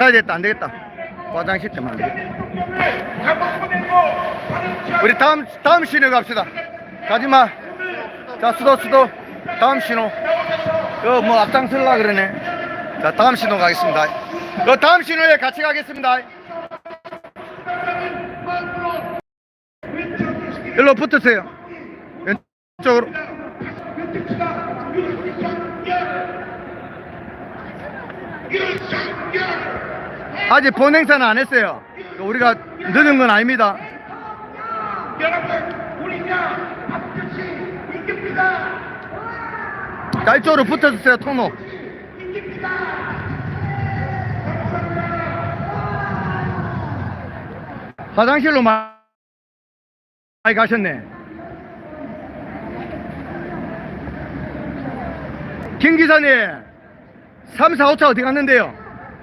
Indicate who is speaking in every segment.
Speaker 1: 가야 됐다. 안 되겠다. 화장실 안 되겠다 우리 다음 다음 신호 갑시다. 가지마. 자 수도 수도. 다음 신호. 그뭐 앞장설라 그러네. 자 다음 신호 가겠습니다. 그 다음 신호에 같이 가겠습니다. 일로 붙으세요. 왼쪽으로 아직 본 행사는 안 했어요 우리가 늦은 건 아닙니다 자 이쪽으로 붙어주세요 통로 화장실로 마- 많이 가셨네 김 기사님 3, 4, 5차 어디 갔는데요?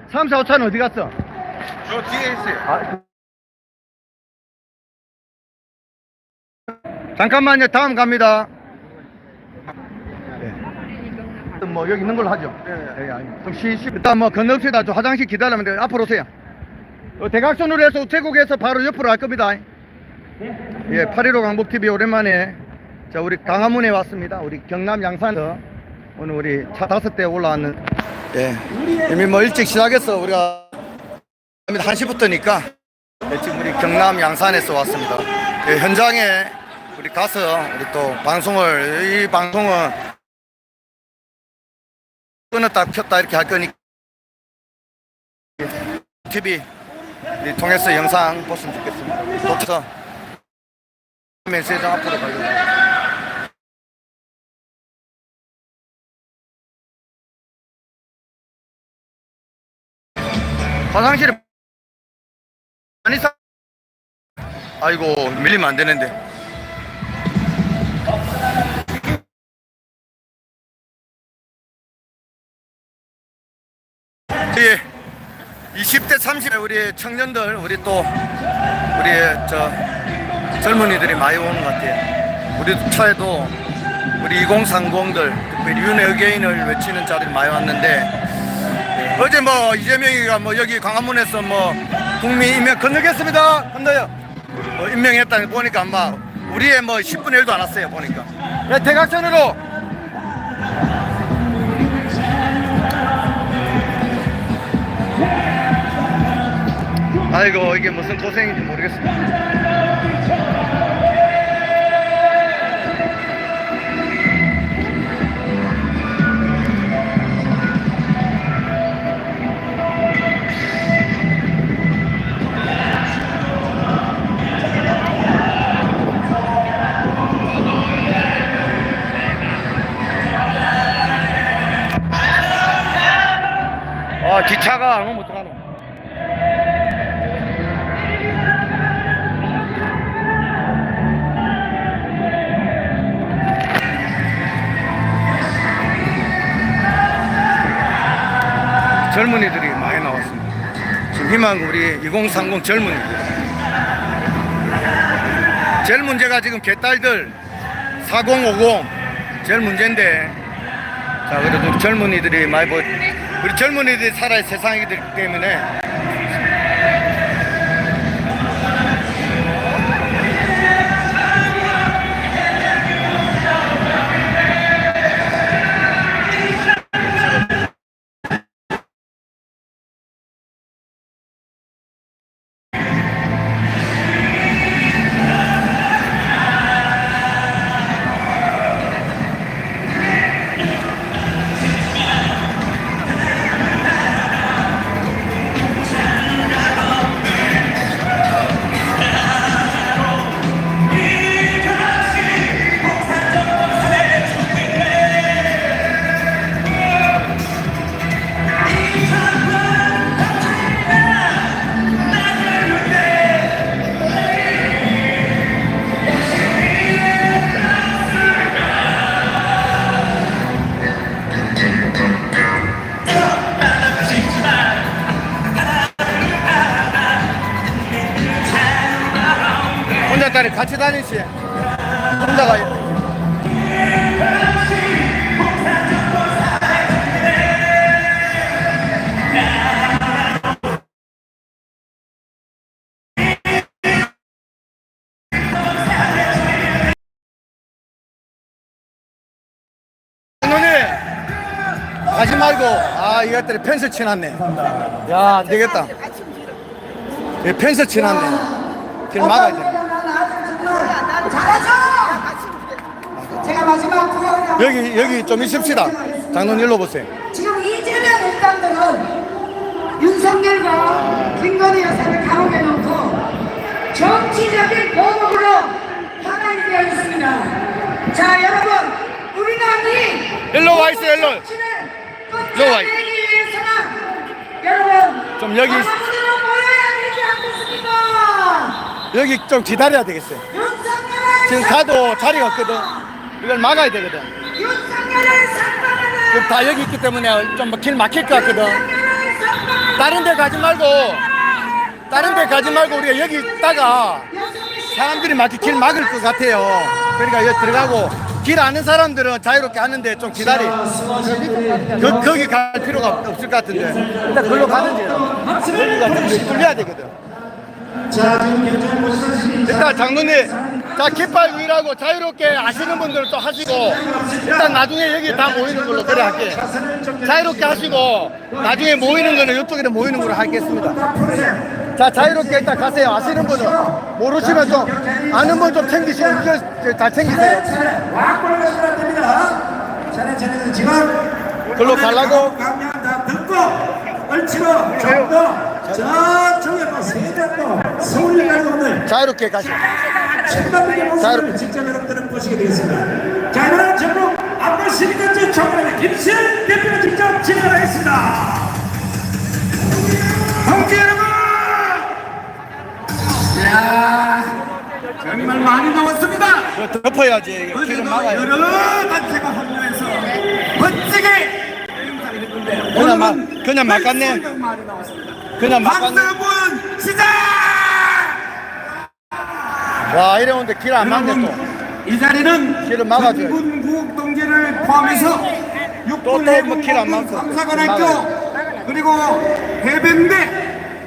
Speaker 1: 3, 4, 5차는 어디 갔어?
Speaker 2: 저 뒤에 있어요.
Speaker 1: 아, 잠깐만요. 다음 갑니다. 네. 뭐 여기 있는 걸로 하죠. 네, 아니, 좀 쉬, 쉬. 일단 뭐 건너읍시다. 저 화장실 기다리면 돼요. 앞으로 오세요. 어, 대각선으로 해서 우체국에서 바로 옆으로 갈 겁니다. 예, 815 강북TV 오랜만에 자 우리 강화문에 왔습니다. 우리 경남 양산에서 오늘 우리 차 다섯 대 올라왔는 예, 이미 뭐 일찍 시작했어. 우리가 1시부터니까 네, 지금 우리 경남 양산에서 왔습니다. 예, 현장에 우리 가서 우리 또 방송을 이 방송은 끊었다 켰다 이렇게 할 거니까 TV 이 통해서 영상 보시면 좋겠습니다. 도서 메시장 앞으로 가요. 화장실에 아이고 밀리면 안 되는데 예 20대 30대 우리 청년들 우리 또 우리 저 젊은이들이 많이 오는 것 같아요 우리 차에도 우리 2030들 특별히 윤회 의개인을 외치는 자들이 많이 왔는데 어제 뭐 이재명이가 뭐 여기 광화문에서 뭐 국민 임명 건너겠습니다. 건너요. 뭐 임명했다는 거 보니까 아마 우리의 뭐 10분의 1도 안 왔어요. 보니까. 네, 대각선으로. 아이고 이게 무슨 고생인지 모르겠습니다. 젊은이들이 많이 나왔습니다. 지금 희망 우리 2030 젊은이들. 제일 문제가 지금 개딸들 4050 제일 문제인데 자 그래도 젊은이들이 많이 보 우리 젊은이들이 살아야 세상이기 때문에 같이 다니시. 혼자 가요. 가지 말고. 아 이것들이 펜스 치놨네. 야 되겠다. 펜스 치놨네. 길 막아야 돼.
Speaker 3: 잘하죠? 제가 마지막 구호를
Speaker 1: 여기 여기 좀 있읍시다 장로님 일로 보세요
Speaker 3: 지금 이재명 일당들은 윤석열과 김건희 여사를 감옥에 넣고 정치적인 보복으로 하나이 되어 있습니다. 자 여러분 우리 당이
Speaker 1: 일로 와 있어요, 일로. 일로 와
Speaker 3: 여러분
Speaker 1: 좀 여기? 여기 좀 기다려야 되겠어요 지금 가도 자리가 없거든. 이걸 막아야 되거든. 지금 다 여기 있기 때문에 좀길 막힐 것 같거든. 다른 데 가지 말고 다른 데 가지 말고 우리가 여기 있다가 사람들이 마치 길 막을 것 같아요. 그러니까 여기 들어가고 길 아는 사람들은 자유롭게 하는데 좀 기다리. 그, 거기 갈 필요가 없- 없을 것 같은데. 일단 글로 가는지 여기가 좀 뚫려야 되거든. 일단 장로님 자 깃발 위라고 자유롭게 아시는 분들은 또 하시고 일단 나중에 여기 다 모이는 걸로 그래 할게. 자유롭게 하시고 나중에 모이는 거는 이쪽에 모이는 걸로 하겠습니다. 자 자유롭게 일단 가세요. 아시는 분은 모르시면 좀 아는 분 좀 챙기시고 다 챙기세요. 글로 가려고?
Speaker 4: 강양 다 듣고 얼치고 좀더. 저쪽에 세대도 서울에 가는 분들
Speaker 1: 자유롭게 가시고
Speaker 4: 천만의 모습을. 직접 여러분들은 보시게 되겠습니다. 자 이번엔 전국 안보 시민단체 총회 김시현 대표가 직접 진행하겠습니다. 동지 여러분! 이야 정말 많이 나왔습니다.
Speaker 1: 이거 덮어야지 길을 막아야 돼
Speaker 4: 여러 단체가 합류해서 멋지게 행사를 했는데
Speaker 1: 그냥 막 그냥 막았네
Speaker 4: 오늘은 많이 나왔습니다.
Speaker 1: 그냥 막았네
Speaker 4: 박수분 시작!
Speaker 1: 와 이래오는데 길 안 막네 또
Speaker 4: 여러분, 이 자리는
Speaker 1: 길을 막아줘야지.
Speaker 4: 전군 구국동지를 포함해서
Speaker 1: 또,
Speaker 4: 육군
Speaker 1: 또
Speaker 4: 해군
Speaker 1: 막고.
Speaker 4: 삼사관학교 그리고 해병대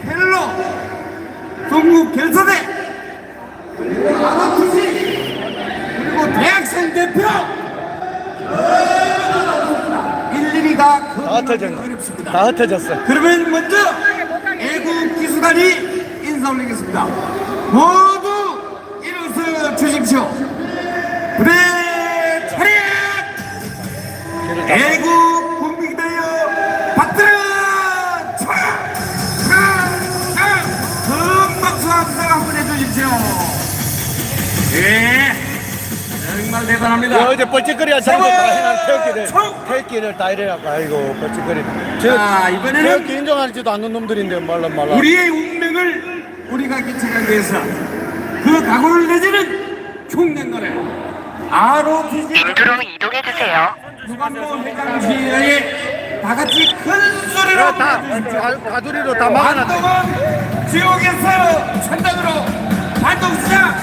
Speaker 4: 헬로 동국 결사대 그리고 아마투시 그리고 대학생 대표 일일이 다
Speaker 1: 다 흩어졌네 다 흩어졌어
Speaker 4: 그러면 먼저 애국 기수단이 인사 올리겠습니다. 주십시오. 부대 차렷! 애국 국민대여 차렷! 차렷! 차렷! 큰 박수 함성 한번 해주십시오. 예, 정말 대단합니다.
Speaker 1: 야, 어제 해놨 태극기를
Speaker 4: 총!
Speaker 1: 태극기를 다 이래갖고 아이고 뻘짓거리
Speaker 4: 자, 이번에는
Speaker 1: 태극기 인정하지도 않는 놈들인데 말라 말라
Speaker 4: 우리의 운명을 우리가 개척하기 위해서 그 각오를 내지는 총장노래. ROTG
Speaker 5: 인두로 이동해 주세요.
Speaker 4: 유관모 회장실에 다 같이 큰 소리로
Speaker 1: 다. 가- 가두리로 다 막아놨다.
Speaker 4: 반동은 지옥에서 천당으로 반동시장